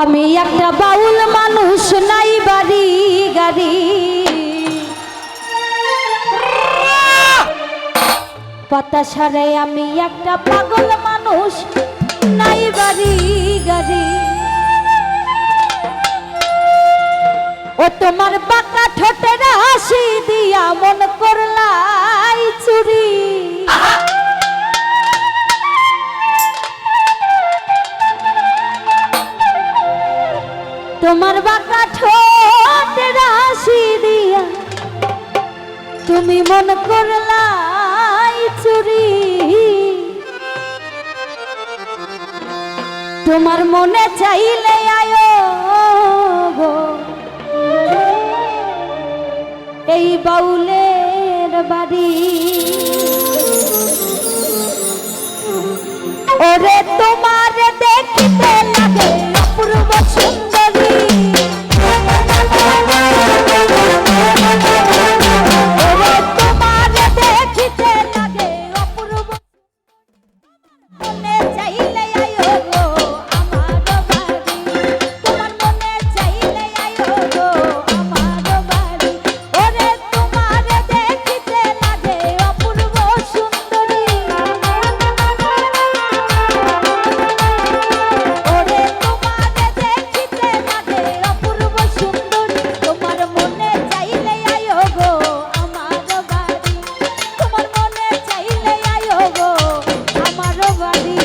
আমি একটা বাউল মানুষ, নাই বাড়ি, গাড়ি। পাতা সারে আমি একটা পাগল মানুষ, নাই বাড়ি, গাড়ি। ও তোমার পাকা ঠোঁটের হাসি দিয়া মন করলাই চুরি। তুমি মন করলাই চুরি। তোমার মনে চাইলে আয়ো এই বাউলের বাড়ি। ওরে তোমার দেখতে লাগে অপূর্ব সুন্দর। body.